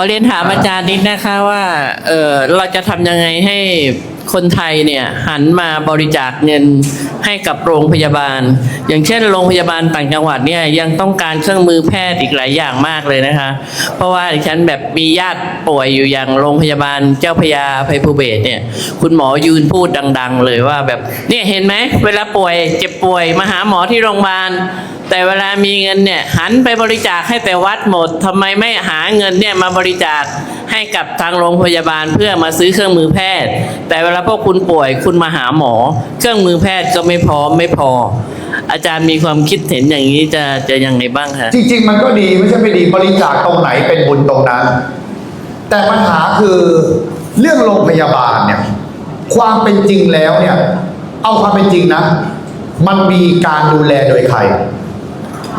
ขอเรียนถามอาจารย์นิดนะคะว่า เออเราจะทำยังไงให้ คนไทยเนี่ยหันมาบริจาคเงินให้กับโรงพยาบาล อย่างเช่น โรงพยาบาลต่างจังหวัดเนี่ยยังต้องการเครื่องมือแพทย์อีกหลายอย่างมากเลยนะคะ เพราะว่าดิฉันแบบมีญาติป่วยอยู่อย่างโรงพยาบาลเจ้าพยาภัยภูเบศเนี่ยคุณหมอยืนพูดดัง ๆ เลยว่าแบบเนี่ยเห็นไหมเวลาป่วยเจ็บป่วยมาหาหมอที่โรงพยาบาลแต่เวลามีเงินเนี่ยหันไปบริจาคให้แต่วัดหมดทำไมไม่หาเงินเนี่ยมาบริจาค ให้กับทางโรงพยาบาลเพื่อมาซื้อเครื่องมือแพทย์ แต่เวลาพวกคุณป่วยคุณมาหาหมอ เครื่องมือแพทย์ก็ไม่พร้อมไม่พอ อาจารย์มีความคิดเห็นอย่างนี้จะจะยังไงบ้างคะจริง ๆ มันก็ดีไม่ใช่ไม่ดีบริจาคตรงไหนเป็นบุญตรงนั้น แต่ปัญหาคือเรื่องโรงพยาบาลเนี่ยความเป็นจริงแล้วเนี่ย เอาความเป็นจริงนะ มันมีการดูแลโดยใคร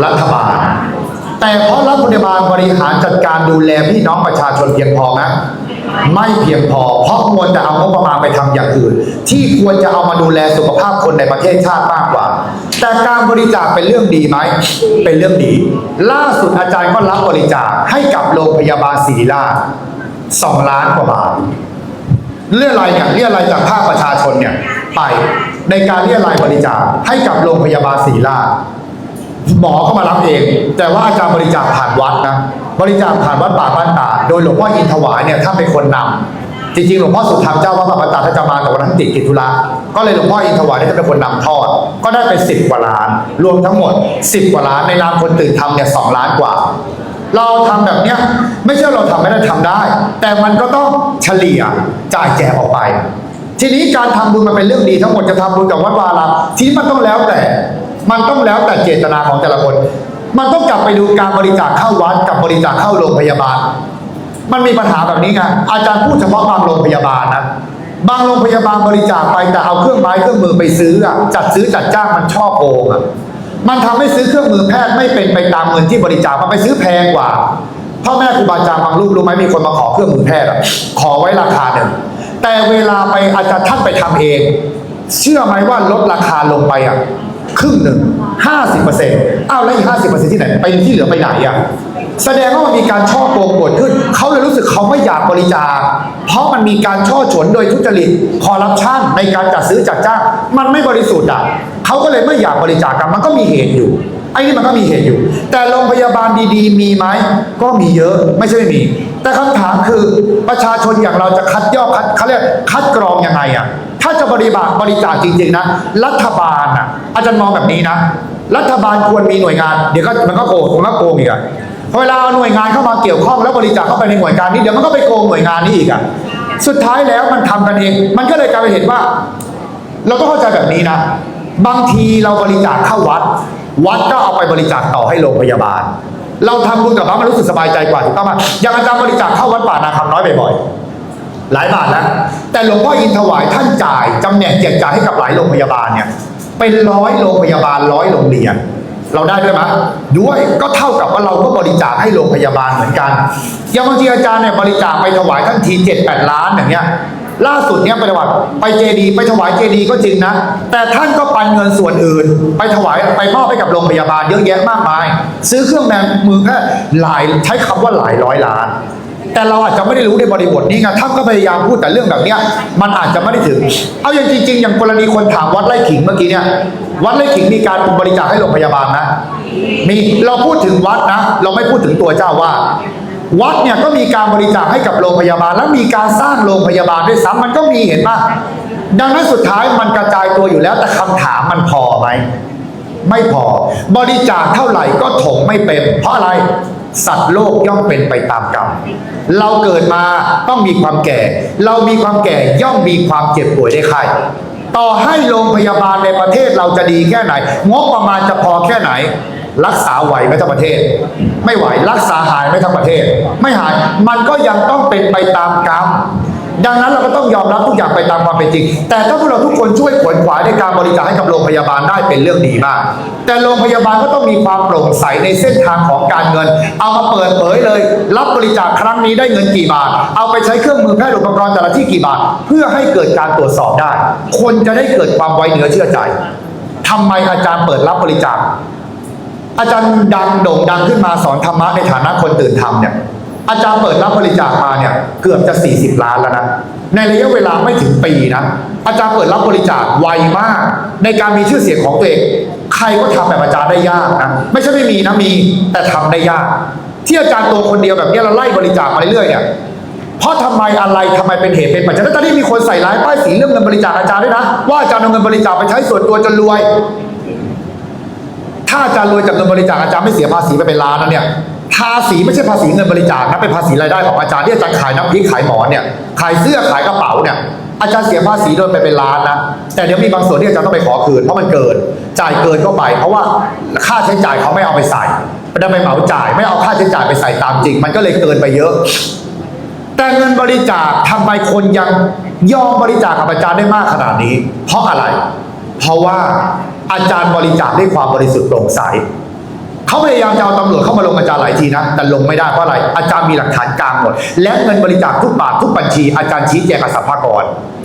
รัฐบาล แต่เพราะรัฐบาลบริหารจัดการดูแลพี่น้องประชาชนเพียงพอไหมไม่เพียงพอ เพราะควรจะเอางบประมาณไปทำอย่างอื่น ที่ควรจะเอามาดูแลสุขภาพคนในประเทศชาติมากกว่า แต่การบริจาคเป็นเรื่องดีไหม เป็นเรื่องดี ล่าสุดอาจารย์ก็รับบริจาคให้กับโรงพยาบาลศิริราชสองล้านกว่าบาทเรียอะไรเนี่ยเรียอะไรจากภาคประชาชนเนี่ยไปในการเรียรายบริจาคให้กับโรงพยาบาลศรีราช หมอก็มารับเอง แต่ว่าอาจารย์บริจาคผ่านวัดนะบริจาคผ่านวัดป่าบ้านตาโดยหลวงพ่ออินทวายเนี่ยท่านเป็นคนนำจริงๆหลวงพ่อสุธรรมเจ้าวัดป่าบ้านตาท่านจะมาแต่วันนั้นติดกิจธุระก็เลยหลวงพ่ออินทวายเนี่ยท่านเป็นคนนำทอด ก็ได้ไปสิบกว่าล้าน รวมทั้งหมดสิบกว่าล้านในนามคนตื่นทำเนี่ยสองล้านกว่า เราทำแบบเนี้ยไม่ใช่เราทำไม่ได้ทำได้ แต่มันก็ต้องเฉลี่ยจ่ายแจกออกไปทีนี้การทำบุญมันเป็นเรื่องดีทั้งหมดจะทำบุญกับวัดวารามทีนี้มันต้องแล้วแต่ มันต้องแล้วแต่เจตนาของแต่ละคน มันต้องกลับไปดูการบริจาคเข้าวัดกับบริจาคเข้าโรงพยาบาล มันมีปัญหาแบบนี้ไงอาจารย์พูดเฉพาะบางโรงพยาบาลนะบางโรงพยาบาลบริจาคไปแต่เอาเครื่องไม้เครื่องมือไปซื้ออะจัดซื้อจัดจ้างมันชอบโกงอะมันทำให้ซื้อเครื่องมือแพทย์ไม่เป็นไปตามเงินที่บริจาคมันไปซื้อแพงกว่าพ่อแม่ครูบาอาจารย์บางรูปรู้ไหมมีคนมาขอเครื่องมือแพทย์อะขอไว้ราคาหนึ่งแต่เวลาไปอาจารย์ท่านไปทำเอง เชื่อไหมว่าลดราคาลงไปอะ ครึ่งหนึ่งห้าสิบเปอร์เซ็นต์อ้าวแล้วอีกห้าสิบเปอร์เซ็นต์ที่ไหนไปที่เหลือไปไหนอะแสดงว่ามันมีการช่อโกงเกิดขึ้น เขาเลยรู้สึกเขาไม่อยากบริจาค เพราะมันมีการช่อฉนโดยทุจริตคอร์รัปชันในการจัดซื้อจัดจ้าง มันไม่บริสุทธิ์อะเขาก็เลยไม่อยากบริจาคกันมันก็มีเหตุอยู่ไอ้นี่มันก็มีเหตุอยู่ แต่โรงพยาบาลดีๆ มีไหมก็มีเยอะไม่ใช่ไม่มี แต่คำถามคือประชาชนอย่างเราจะคัดย่อคัดเขาเรียกคัดกรองยังไงอะ ถ้าจะบริบาบริจาคจริงๆนะ รัฐบาลอะอาจารย์มองแบบนี้นะ รัฐบาลควรมีหน่วยงาน เดี๋ยวก็มันก็โกงมันก็โกงอีกอะพอเวลาเอาหน่วยงานเข้ามาเกี่ยวข้องแล้วบริจาคเข้าไปในหน่วยงานนี้เดี๋ยวมันก็ไปโกงหน่วยงานนี้อีกอะสุดท้ายแล้วมันทำกันเอง มันก็เลยกลายเป็นเห็นว่า เราต้องเข้าใจแบบนี้นะ บางทีเราบริจาคเข้าวัด วัดก็เอาไปบริจาคต่อให้โรงพยาบาล เราทำบุญกับพระมันรู้สึกสบายใจกว่าถูกต้องไหมอย่างอาจารย์บริจาคเข้าวัดป่านาคำน้อยบ่อยๆ หลายบาทแล้วแต่หลวงพ่ออินถวายท่านจ่ายจำแนกแจกจ่ายให้กับหลายโรงพยาบาลเนี่ย เป็นร้อยโรงพยาบาลร้อยโรงเรียน เราได้ด้วยไหมด้วยก็เท่ากับว่าเราก็บริจาคให้โรงพยาบาลเหมือนกันอย่างบางทีอาจารย์เนี่ยบริจาคไปถวายท่านทีเจ็ดแปดล้านอย่างเงี้ยล่าสุดเนี่ยไปถวายไปเจดีย์ไปถวายเจดีย์ก็จริงนะ แต่ท่านก็ปันเงินส่วนอื่น ไปถวายไปมอบให้กับโรงพยาบาลเยอะแยะมากมาย ซื้อเครื่องแมมือแค่หลายใช้คำว่าหลายร้อยล้าน แต่เราอาจจะไม่ได้รู้ในบริบทนี้ไงท่านก็พยายามพูดแต่เรื่องแบบเนี้ย มันอาจจะไม่ได้ถึง เอาอย่างจริง ๆ อย่างกรณีคนถามวัดไร่ขิงเมื่อกี้เนี่ย วัดไร่ขิงมีการบริจาคให้โรงพยาบาลนะ มีเราพูดถึงวัดนะ เราไม่พูดถึงตัวเจ้าว่าดวัดเนี่ยก็มีการบริจาคให้กับโรงพยาบาล และมีการสร้างโรงพยาบาลด้วยซ้ำมันก็มีเห็นป่ะดังนั้นสุดท้ายมันกระจายตัวอยู่แล้วแต่คำถามมันพอไหมไม่พอบริจาคเท่าไหร่ก็ถงไม่เป็นเพราะอะไร สัตว์โลกย่อมเป็นไปตามกรรม เราเกิดมาต้องมีความแก่ เรามีความแก่ย่อมมีความเจ็บป่วยได้ไข้ต่อให้โรงพยาบาลในประเทศเราจะดีแค่ไหน งบประมาณจะพอแค่ไหน รักษาไหวไหมทั้งประเทศ ไม่ไหวรักษาหายไหมทั้งประเทศ ไม่หายมันก็ยังต้องเป็นไปตามกรรม ดังนั้นเราก็ต้องยอมรับทุกอย่างไปตามความเป็นจริง แต่ถ้าพวกเราทุกคนช่วยขวนขวายในการบริจาคให้กับโรงพยาบาลได้เป็นเรื่องดีมาก แต่โรงพยาบาลก็ต้องมีความโปร่งใสในเส้นทางของการเงิน เอามาเปิดเผยเลย รับบริจาคครั้งนี้ได้เงินกี่บาท เอาไปใช้เครื่องมือแพทย์อุปกรณ์แต่ละที่กี่บาท เพื่อให้เกิดการตรวจสอบได้ คนจะได้เกิดความไว้เนื้อเชื่อใจทำไมอาจารย์เปิดรับบริจาค อาจารย์ดังโด่งดังขึ้นมาสอนธรรมะในฐานะคนตื่นธรรมเนี่ย อาจารย์เปิดรับบริจาคมาเนี่ยเกือบจะ 40 ล้านแล้วนะในระยะเวลาไม่ถึงปีนะอาจารย์เปิดรับบริจาคไวมาก ในการมีชื่อเสียงของตัวเองใครก็ทำแบบอาจารย์ได้ยากนะไม่ใช่ไม่มีนะมีแต่ทำได้ยาก ที่อาจารย์ตัวคนเดียวแบบนี้เราไล่บริจาคมาเรื่อยๆเนี่ยเพราะทำไมอะไรทำไมเป็นเหตุเป็นปัจจัยแล้วตอนนี้มีคนใส่ร้ายป้ายสีเรื่องเงินบริจาคอาจารย์ด้วยนะว่าอาจารย์เอาเงินบริจาคไปใช้ส่วนตัวจนรวย ถ้าอาจารย์รวยจากเงินบริจาคอาจารย์ไม่เสียภาษีไปเป็นล้านนะเนี่ย ภาษีไม่ใช่ภาษีเงินบริจาคนะเป็นภาษีรายได้ของอาจารย์ที่อาจารย์ขายน้ำพริกขายหมอนเนี่ยขายเสื้อขายกระเป๋าเนี่ยอาจารย์เสียภาษีโดนไปเป็นล้านนะแต่เดี๋ยวมีบางส่วนที่อาจารย์ต้องไปขอคืนเพราะมันเกิน จ่ายเกินเข้าไป เพราะว่าค่าใช้จ่ายเขาไม่เอาไปใส่ไม่ได้ไปเหมาจ่าย ไม่เอาค่าใช้จ่ายไปใส่ตามจริง มันก็เลยเกินไปเยอะ แต่เงินบริจาคทำไมคนยังยอมบริจาคกับอาจารย์ได้มากขนาดนี้ เพราะอะไร เพราะว่าอาจารย์บริจาคด้วยความบริสุทธิ์โปร่งใส เขาพยายามจะเอาตำรวจเข้ามาลงอาจารย์หลายทีนะแต่ลงไม่ได้เพราะอะไร อาจารย์มีหลักฐานกลางหมด และเงินบริจาคทุกบาททุกบัญชี อาจารย์ชี้แจงกับสัมภากร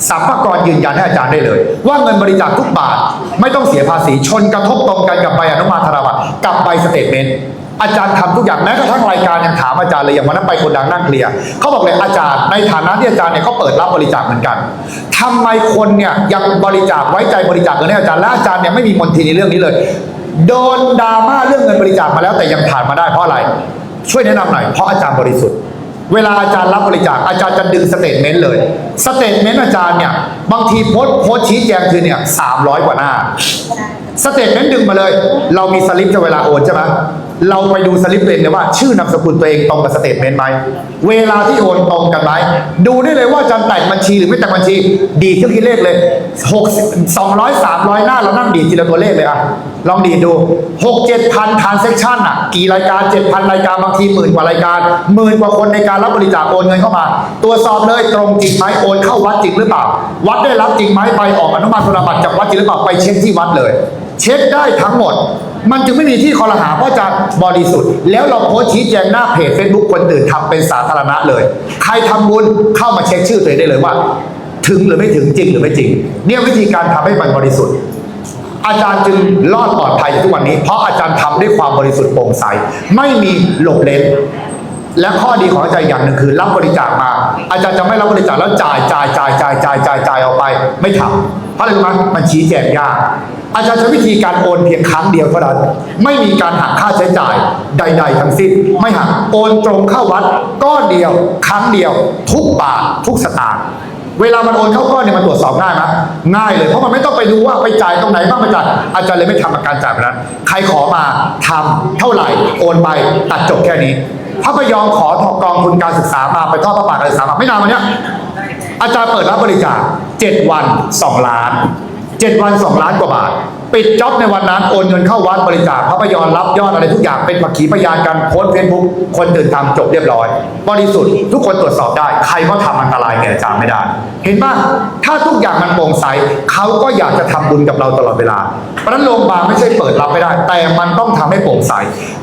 สัมภากรยืนยันให้อาจารย์ได้เลย ว่าเงินบริจาคทุกบาทไม่ต้องเสียภาษีชนกระทบตรงกันกับใบอนุมาธนบัตรกับใบสเตทเมนต์อาจารย์ทำทุกอย่างแม้กระทั่งรายการยังถามอาจารย์เลยอย่างวันนั้นไปคนดังนั่งเคลียร์เขาบอกเลยอาจารย์ในฐานะที่อาจารย์เนี่ยเขาเปิดรับบริจาคเหมือนกันทำไมคนเนี่ยยังบริจาคไว้ใจบริจาคเงินให้อาจารย์และอาจารย์เนี่ยไม่มีมนทินในเรื่องนี้เลย โดนดราม่าเรื่องเงินบริจาคมาแล้วแต่ยังผ่านมาได้เพราะอะไร ช่วยแนะนำหน่อยเพราะอาจารย์บริสุทธิ์ เวลาอาจารย์รับบริจาคอาจารย์จะดึงสเตทเมนต์เลยสเตทเมนต์อาจารย์เนี่ยบางทีโพสต์โพสต์ชี้แจงคือเนี่ยสามร้อยกว่าหน้าสเตทเมนต์ดึงมาเลย เรามีสลิปจะเวลาโอนใช่ไหม เราไปดูสลิปตัวเองเลยว่าชื่อนามสกุลตัวเองตรงกับสเตทเมนต์ไหมเวลาที่โอนตรงกันไหมดูได้เลยว่าจารย์แต่งบัญชีหรือไม่แต่งบัญชี ดีเครื่องคิดเลขเลยหกสองร้อยสามร้อยหน้าเรานั่งดีทีละตัวเลขเลยอะลองดีดูหกเจ็ดพันทานเซ็คชันอะกี่รายการเจ็ดพันรายการบางทีหมื่นกว่ารายการหมื่นกว่าคนในการรับบริจาคโอนเงินเข้ามาตรวจสอบเลยตรงจริงไหมโอนเข้าวัดจริงหรือเปล่า วัดได้รับจริงไหมไปออกอนุมัติธนบัตรจากวัดจริงหรือเปล่าไปเช็คที่วัดเลย เช็คได้ทั้งหมด มันจึงไม่มีที่คอรหาเพราะจะบริสุทธิ์ แล้วเราโพสชี้แจงหน้าเพจ Facebook คนอื่นทำเป็นสาธารณะเลย ใครทำบุญเข้ามาเช็คชื่อตัวเองได้เลยว่า ถึงหรือไม่ถึงจริงหรือไม่จริง เนี่ยวิธีการทำให้มันบริสุทธิ์อาจารย์จึงรอดปลอดภัยทุกวันนี้ เพราะอาจารย์ทำด้วยความบริสุทธิ์โปร่งใส ไม่มีหลบเล้นและข้อดีของอาจารย์อย่างหนึ่งคือ รับบริจาคมา อาจารย์จะไม่รับบริจาคแล้วจ่ายจ่ายจ่ายจ่ายจ่ายจ่ายจ่ายออกไป ไม่ทำเพราะอะไรรู้ไหมมันชี้แจงยาก อาจารย์ใช้วิธีการโอนเพียงครั้งเดียวเท่านั้น ไม่มีการหักค่าใช้จ่ายใด ๆ ทั้งสิ้น ไม่หักโอนตรงเข้าวัดก้อนเดียว ครั้งเดียว ทุกบาททุกสตางค์เวลามันโอนเข้าก้อนเนี่ยมันตรวจสอบง่ายไหมง่ายเลย เพราะมันไม่ต้องไปดูว่าไปจ่ายตรงไหนบ้างไปจ่ายอาจารย์เลยไม่ทำอาการจ่ายแบบนั้น ใครขอมาทำเท่าไหร่โอนไปตัดจบแค่นี้พระพยอมขอทอกองทุนการศึกษามาไปทอดพระป่าการศึกษามาไม่นานมาเนี้ยอาจารย์เปิดรับบริจาค7วัน 2 ล้าน 7 วัน 2 ล้านกว่าบาท ปิดจ็อบในวันนั้นโอนเงินเข้าวัดบริจาคพระพยอมรับยอดอะไรทุกอย่างเป็นผักขีพยานกันโพสเฟซบุ๊กคนตื่นทำจบเรียบร้อย บริสุทธิ์ทุกคนตรวจสอบได้ ใครก็ทำอันตรายแก่อาจารย์ไม่ได้ เห็นป่ะถ้าทุกอย่างมันโปร่งใสเขาก็อยากจะทำบุญกับเราตลอดเวลา เพราะนั้นโรงพยาบาลไม่ใช่เปิดรับไม่ได้ แต่มันต้องทำให้โปร่งใส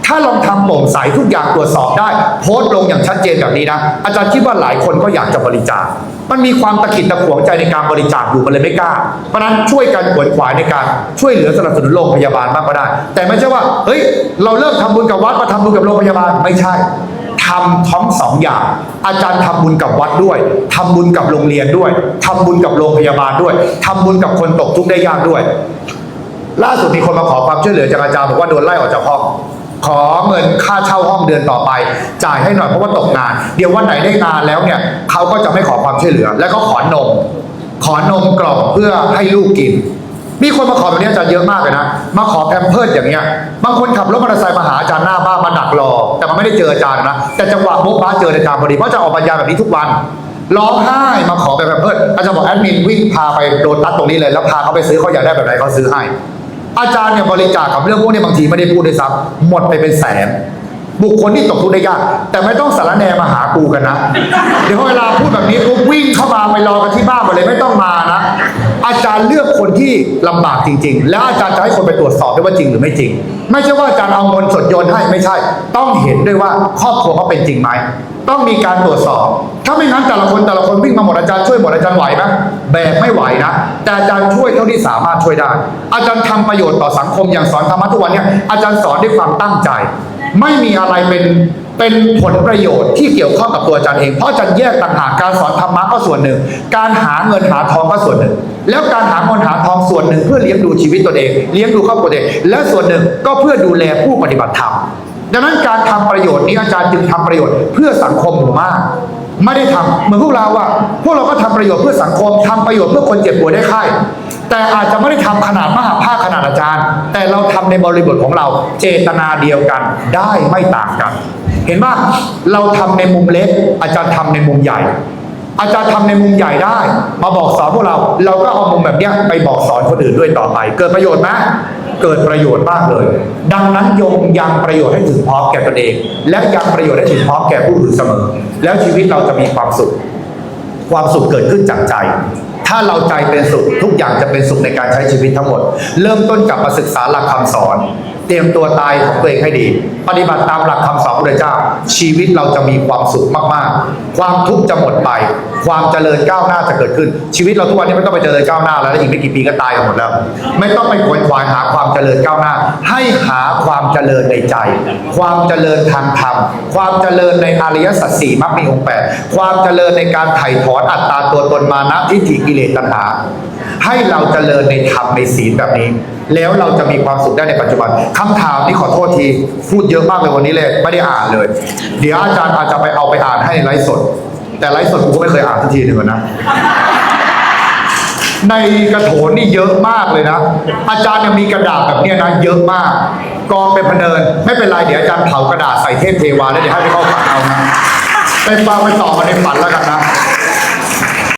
ถ้าลองทำโปร่งใสทุกอย่างตรวจสอบได้ โพสต์ลงอย่างชัดเจนแบบนี้นะ อาจารย์คิดว่าหลายคนก็อยากจะบริจาคมันมีความตะกิดตะขวงใจในการบริจาคอยู่มันเลยไม่กล้า เพราะฉะนั้นช่วยกันขวนขวายในการช่วยเหลือสนับสนุนโรงพยาบาลบ้างก็ได้ แต่ไม่ใช่ว่า เฮ้ย เราเลิกทำบุญกับวัดมาทำบุญกับโรงพยาบาลไม่ใช่ทำทั้งสองอย่าง อาจารย์ทำบุญกับวัดด้วยทำบุญกับโรงเรียนด้วยทำบุญกับโรงพยาบาลด้วยทำบุญกับคนตกทุกข์ได้ยากด้วย ล่าสุดมีคนมาขอความช่วยเหลือจากอาจารย์บอกว่าโดนไล่ออกจากห้องขอเงินค่าเช่าห้องเดือนต่อไป จ่ายให้หน่อยเพราะว่าตกงาน เดี๋ยววันไหนได้งานแล้วเนี่ยเขาก็จะไม่ขอความช่วยเหลือ แล้วก็ขอนม ขอนมกล่องเพื่อให้ลูกกิน มีคนมาขอแบบนี้อาจารย์เยอะมากเลยนะ มาขอแพมเพิร์ดอย่างเงี้ย บางคนขับรถมอเตอร์ไซค์มาหาอาจารย์หน้าบ้านมาดักรอ แต่มันไม่ได้เจออาจารย์นะ แต่จังหวะโบ๊ะบ้าเจออาจารย์พอดี เพราะอาจะออกบรรยายแบบนี้ทุกวัน ร้องไห้มาขอแบบแพมเพิร์ดอาจารย์บอกแอดมินวิ่งพาไปโดนตัดตรงนี้เลย แล้วพาเขาไปซื้อเขาอยากได้แบบไหนเขาซื้อให้ อาจารย์เนี่ยบริจาคกับเรื่องพวกนี้บางทีไม่ได้พูดด้วยซ้ำหมดไปเป็นแสนบุคคลที่ตกทุกข์ได้ยาก แต่ไม่ต้องสารแนมาหากูกันนะ เดี๋ยวเวลาพูดแบบนี้ปุ๊บวิ่งเข้ามาไปรอกันที่บ้านหมดเลยไม่ต้องมานะ อาจารย์เลือกคนที่ลำบากจริง ๆ แล้วอาจารย์จะให้คนไปตรวจสอบด้วยว่าจริงหรือไม่จริง ไม่ใช่ว่าอาจารย์เอาเงินสดโยนให้ไม่ใช่ ต้องเห็นด้วยว่าครอบครัวเขาเป็นจริงไหมต้องมีการตรวจสอบ ถ้าไม่งั้นแต่ละคนแต่ละคนวิ่งมาหมดอาจารย์ช่วยหมดอาจารย์ไหวไหมแบกไม่ไหวนะ แต่อาจารย์ช่วยเท่าที่สามารถช่วยได้ อาจารย์ทำประโยชน์ต่อสังคมอย่างสอนธรรมะทุกวันเนี่ยอาจารย์สอนด้วยความตั้งใจ ไม่มีอะไรเป็น เป็นผลประโยชน์ที่เกี่ยวข้องกับตัวอาจารย์เอง เพราะอาจารย์แยกต่างหากการสอนธรรมะก็ส่วนหนึ่ง การหาเงินหาทองก็ส่วนหนึ่ง แล้วการหาเงินหาทองส่วนหนึ่ง เพื่อเลี้ยงดูชีวิตตนเอง เลี้ยงดูครอบครัวเอง และส่วนหนึ่งก็เพื่อดูแลผู้ปฏิบัติธรรม ดังนั้นการทำประโยชน์นี้อาจารย์จึงทำประโยชน์เพื่อสังคมหมู่มาก ไม่ได้ทำเหมือนพวกเราอะพวกเราก็ทำประโยชน์เพื่อสังคมทำประโยชน์เพื่อคนเจ็บป่วยได้ไข้แต่อาจจะไม่ได้ทำขนาดมหาภาคขนาดอาจารย์ แต่เราทำในบริบทของเราเจตนาเดียวกันได้ไม่ต่างกัน เห็นว่าเราทำในมุมเล็ก อาจารย์ทำในมุมใหญ่ อาจารย์ทำในมุมใหญ่ได้ มาบอกสอนพวกเรา เราก็เอามุมแบบเนี้ยไปบอกสอนคนอื่นด้วยต่อไป เกิดประโยชน์ไหมเกิดประโยชน์มากเลย ดังนั้นยงยังประโยชน์ให้ถึงพร้อมแก่ตนเอง และยังประโยชน์ให้ถึงพร้อมแก่ผู้อื่นเสมอ แล้วชีวิตเราจะมีความสุข ความสุขเกิดขึ้นจากใจ ถ้าเราใจเป็นสุขทุกอย่างจะเป็นสุขในการใช้ชีวิตทั้งหมด เริ่มต้นกับมาศึกษาหลักคำสอน ตรียมตัวตายของตัวเองให้ดี ปฏิบัติตามหลักคำสอนพระพุทธเจ้า ชีวิตเราจะมีความสุขมากๆ ความทุกข์จะหมดไป ความเจริญก้าวหน้าจะเกิดขึ้น ชีวิตเราทุกวันนี้ไม่ต้องไปเจริญก้าวหน้าแล้วแล้วอีกไม่กี่ปีก็ตายกันหมดแล้ว ไม่ต้องไปขวนขวายหาความเจริญก้าวหน้า ให้หาความเจริญในใจ ความเจริญทางธรรม ความเจริญในอริยสัจสี่มรรคมีองค์แปดความเจริญในการไถ่ถอนอัตตาตัวตนมานะทิฏฐิกิเลสตัณหา ให้เราเจริญในธรรมในศีลแบบนี้ แล้วเราจะมีความสุขได้ในปัจจุบันคำถามนี้ขอโทษทีพูดเยอะมากเลยวันนี้เลยไม่ได้อ่านเลย เดี๋ยวอาจารย์อาจจะไปเอาไปอ่านให้ในไลฟ์สด แต่ไลฟ์สดกูก็ไม่เคยอ่านสักทีหนึ่งนะในกระโถนนี่เยอะมากเลยนะ อาจารย์ยังมีกระดาษแบบนี้นะเยอะมาก กองเป็นพเนิน ไม่เป็นไรเดี๋ยวอาจารย์เผากระดาษใส่เทพเทวาแล้วเดี๋ยวให้ไปเข้าฝันเอานะไปฟังไปต่อมาในฝันแล้วกันนะ